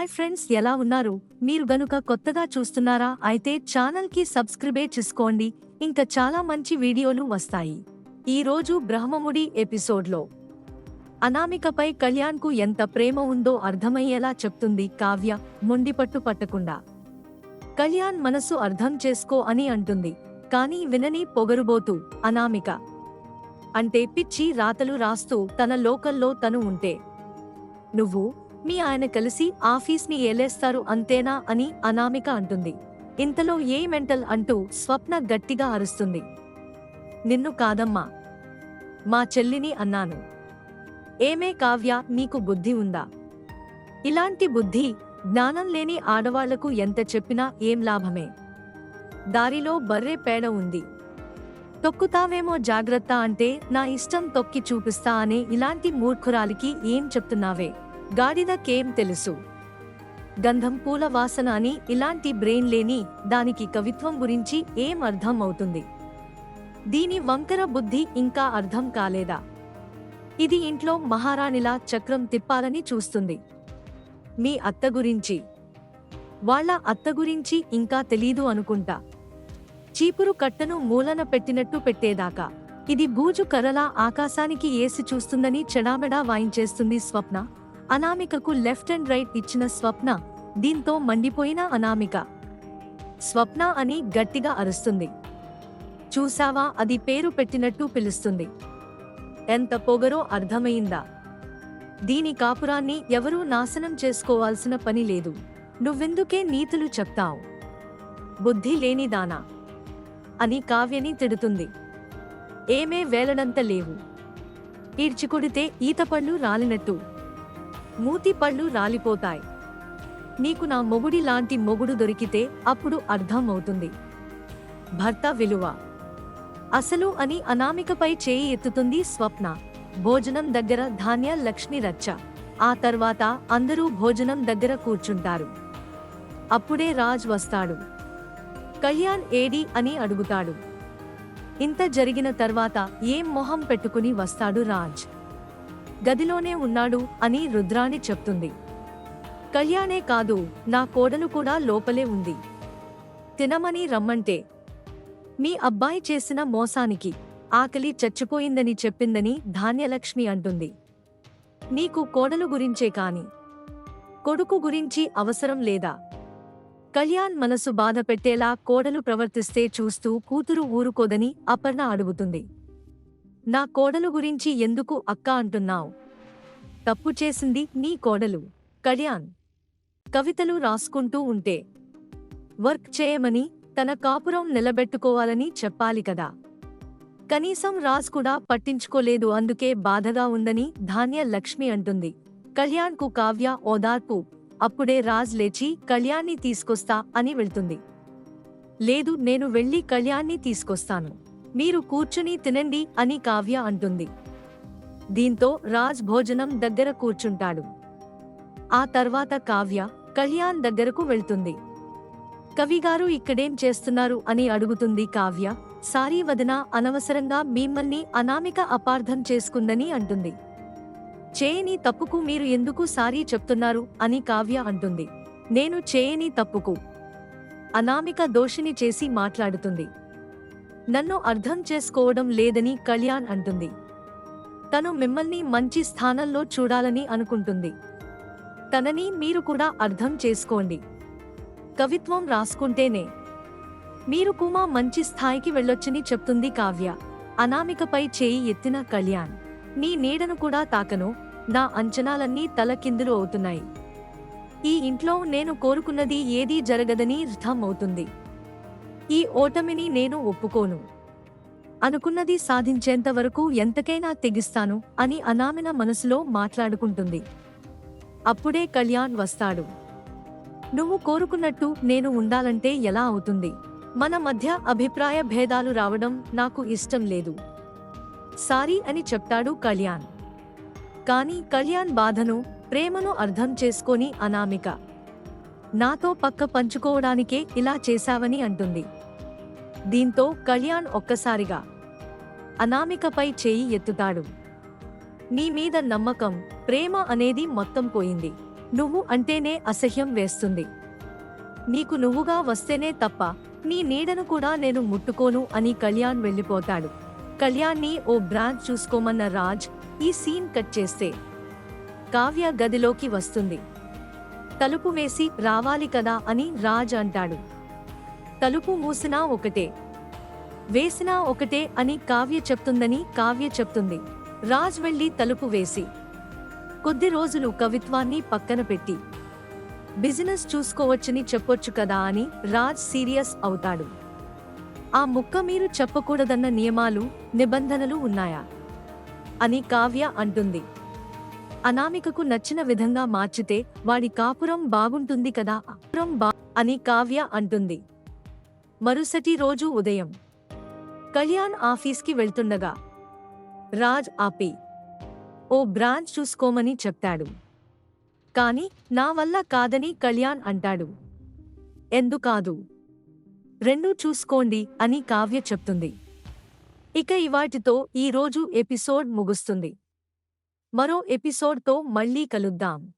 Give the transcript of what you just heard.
Hi friends ఎలా ఉన్నారు? మీరు గనుక కొత్తగా చూస్తున్నారా అయితే ఛానల్కి సబ్స్క్రైబే చేసుకోండి. ఇంకా చాలా మంచి వీడియోలు వస్తాయి. ఈ రోజు బ్రహ్మముడి ఎపిసోడ్లో. అనామికపై కళ్యాణ్కు ఎంత ప్రేమ ఉందో అర్థమయ్యేలా చెప్తుంది కావ్య మొండిపట్టు పట్టకుండా. కళ్యాణ్ మనసు అర్థం చేసుకో అని అంటుంది. కానీ వినని పొగరుబోతూ అనామిక. అంటే పిచ్చి రాతలు రాస్తూ తన లోకల్లో తను ఉంటే. నువ్వు మీ ఆయన కలిసి ఆఫీస్ని ఏలేస్తారు అంతేనా అని అనామిక అంటుంది. ఇంతలో ఏ మెంటల్ అంటూ స్వప్న గట్టిగా అరుస్తుంది. నిన్ను కాదమ్మా. మా చెల్లిని అన్నాను. ఏమే కావ్య నీకు బుద్ధి ఉందా? ఇలాంటి బుద్ధి జ్ఞానం లేని ఆడవాళ్ళకు ఎంత చెప్పినా ఏం లాభమే? దారిలో బర్రె పేడ ఉంది. తొక్కుతావేమో జాగ్రత్త అంటే నా ఇష్టం తొక్కి చూపిస్తా అనే ఇలాంటి మూర్ఖురాలికి ఏం చెప్తున్నావే? గాడిదకేం తెలుసు? గంధం పూల వాసన అని ఇలాంటి బ్రెయిన్ లేని దానికి కవిత్వం గురించి ఏం అర్థం అవుతుంది దీని వంకర బుద్ధి ఇంకా అర్థం కాలేదా? ఇది ఇంట్లో మహారాణిలా చక్రం తిప్పాలని చూస్తుంది. మీ అత్త గురించి. వాళ్ళ అత్త గురించి ఇంకా తెలీదు అనుకుంటా. చీపురు కట్టను మూలన పెట్టినట్టు పెట్టేదాకా. ఇది బూజు కర్రలా ఆకాశానికి ఏసి చూస్తుందని చెడామెడా వాయించేస్తుంది స్వప్న? అనామికకు లెఫ్ట్ అండ్ రైట్ ఇచ్చిన స్వప్న దీంతో మండిపోయిన అనామిక. స్వప్న అని గట్టిగా అరుస్తుంది. చూసావా అది పేరు పెట్టినట్టు పిలుస్తుంది. ఎంత పొగరో అర్థమయిందా దీని కాపురాన్ని ఎవరూ నాశనం చేసుకోవాల్సిన పని లేదు. నువ్వెందుకే నీతులు చెప్తావు? బుద్ధి లేనిదానా అని కావ్యని తిడుతుంది. ఏమే వేలడంత లేవు. ఈడ్చికొడితే ఈతపళ్ళు రాలినట్టు. మూతి పళ్ళు రాలిపోతాయి. నీకు నా మొగుడి లాంటి మొగుడు దొరికితే అప్పుడు అర్థం అవుతుంది భర్త విలువ. అసలు అని అనామికపై చేయి ఎత్తుతుంది స్వప్న. భోజనం దగ్గర ధాన్య లక్ష్మి రచ్చ. ఆ తర్వాత అందరూ భోజనం దగ్గర కూర్చుంటారు. అప్పుడే రాజ్ వస్తాడు. కళ్యాణ్ ఏడి అని అడుగుతాడు. ఇంత జరిగిన తర్వాత ఏం మొహం పెట్టుకుని వస్తాడు రాజ్? గదిలోనే ఉన్నాడు అని రుద్రాణి చెప్తుంది. కళ్యాణే కాదు నా కోడలు కూడా లోపలే ఉంది. తినమని రమ్మంటే మీ అబ్బాయి చేసిన మోసానికి ఆకలి చచ్చిపోయిందని చెప్పిందని ధాన్యలక్ష్మి అంటుంది. నీకు కోడలు గురించే కాని కొడుకు గురించి అవసరం లేదా? కళ్యాణ్ మనసు బాధపెట్టేలా కోడలు ప్రవర్తిస్తే చూస్తూ కూతురు ఊరుకోదని అపర్ణ అడుగుతుంది. నా కోడలు గురించి ఎందుకు అక్క అంటున్నావు? తప్పు చేసింది నీ కోడలు. కళ్యాణ్. కవితలు రాసుకుంటూ ఉంటే. వర్క్ చేయమని తన కాపురం నిలబెట్టుకోవాలని చెప్పాలి కదా. కనీసం రాజ్ కూడా పట్టించుకోలేదు అందుకే బాధగా ఉందని ధాన్య లక్ష్మి అంటుంది. కళ్యాణ్కు కావ్య ఓదార్పు. అప్పుడే రాజ్ లేచి కళ్యాణ్ని తీసుకొస్తా అని వెళ్తుంది. లేదు నేను వెళ్ళి కళ్యాణ్ని తీసుకొస్తాను. మీరు కూర్చుని తినండి అని కావ్య అంటుంది. దీంతో రాజ్ భోజనం దగ్గర కూర్చుంటాడు. ఆ తర్వాత కావ్య కళ్యాణ్ దగ్గరకు వెళ్తుంది. కవిగారు ఇక్కడేం చేస్తున్నారు అని అడుగుతుంది కావ్య. సారీ వదిన అనవసరంగా మిమ్మల్ని అనామిక అపార్థం చేసుకుందని అంటుంది. చేయని తప్పుకు మీరు ఎందుకు సారీ చెప్తున్నారు అని కావ్య అంటుంది. నేను చేయని తప్పుకు. అనామిక దోషిని చేసి మాట్లాడుతుంది. నన్ను అర్థం చేసుకోవడం లేదని కళ్యాణ్ అంటుంది. తను మిమ్మల్ని మంచి స్థానంలో చూడాలని అనుకుంటుంది. తనని మీరు కూడా అర్థం చేసుకోండి. కవిత్వం రాసుకుంటేనే. మీరు కూడా మంచి స్థాయికి వెళ్ళొచ్చని చెప్తుంది కావ్య. అనామికపై చేయి ఎత్తిన కళ్యాణ్. నీ నీడను కూడా తాకను. నా అంచనాలన్నీ తలకిందులు అవుతున్నాయి. ఈ ఇంట్లో నేను కోరుకున్నది ఏదీ జరగదని అర్థం అవుతుంది. ఈ ఓటమిని నేను ఒప్పుకోను. అనుకున్నది సాధించేంత వరకు ఎంతకైనా తెగిస్తాను అని అనామిన మనసులో మాట్లాడుకుంటుంది. అప్పుడే కళ్యాణ్ వస్తాడు. నువ్వు కోరుకున్నట్టు నేను ఉండాలంటే ఎలా అవుతుంది? మన మధ్య అభిప్రాయ భేదాలు రావడం నాకు ఇష్టం లేదు. సారీ అని చెప్తాడు కళ్యాణ్. కానీ కళ్యాణ్ బాధను ప్రేమను అర్థం చేసుకొని అనామిక. నాతో పక్క పంచుకోవడానికే ఇలా చేశావని అంటుంది. దీంతో కళ్యాణ్ ఒక్కసారిగా అనామికపై చేయి ఎత్తుతాడు. నీ మీద నమ్మకం ప్రేమ అనేది మొత్తం పోయింది. నువ్వు అంటేనే అసహ్యం వేస్తుంది. నీకు నువ్వుగా వస్తేనే తప్ప నీ నీడను కూడా నేను ముట్టుకోను అని కళ్యాణ్ వెళ్ళిపోతాడు. కళ్యాణ్ని ఓ బ్రాంచ్ చూసుకోమన్న రాజ్ ఈ సీన్ కట్ చేస్తే కావ్య గదిలోకి వస్తుంది. తలుపు వేసి రావాలి కదా అని రాజ్ అంటాడు. తలుపు మూసినా ఒకటే వేసినా ఒకటే అని కావ్య చెప్తుందని కావ్య చెప్తుంది. రాజ్ వెళ్ళి తలుపు వేసి కొద్ది రోజులు కవిత్వాన్ని పక్కన పెట్టి బిజినెస్ చూసుకోవచ్చని చెప్పొచ్చు కదా అని రాజ్ సీరియస్ అవుతాడు. ఆ ముక్క మీరు చెప్పకూడదన్న నియమాలు నిబంధనలు ఉన్నాయా? అని కావ్య అంటుంది. అనామికకు నచ్చిన విధంగా మార్చితే వాడి కాపురం బాగుంటుంది కదా బా అని కావ్య అంటుంది. మరుసటి రోజు ఉదయం కళ్యాణ్ ఆఫీస్కి వెళ్తుండగా రాజ్ ఆపి ఓ బ్రాంచ్ చూసుకోమని చెప్తాడు. కాని నా వల్ల కాదని కళ్యాణ్ అంటాడు. ఎందుకాదు? రెండూ చూసుకోండి అని కావ్య చెప్తుంది. ఇక ఇవాటితో ఈ రోజు ఎపిసోడ్ ముగుస్తుంది. మరో ఎపిసోడ్తో మళ్ళీ కలుద్దాం.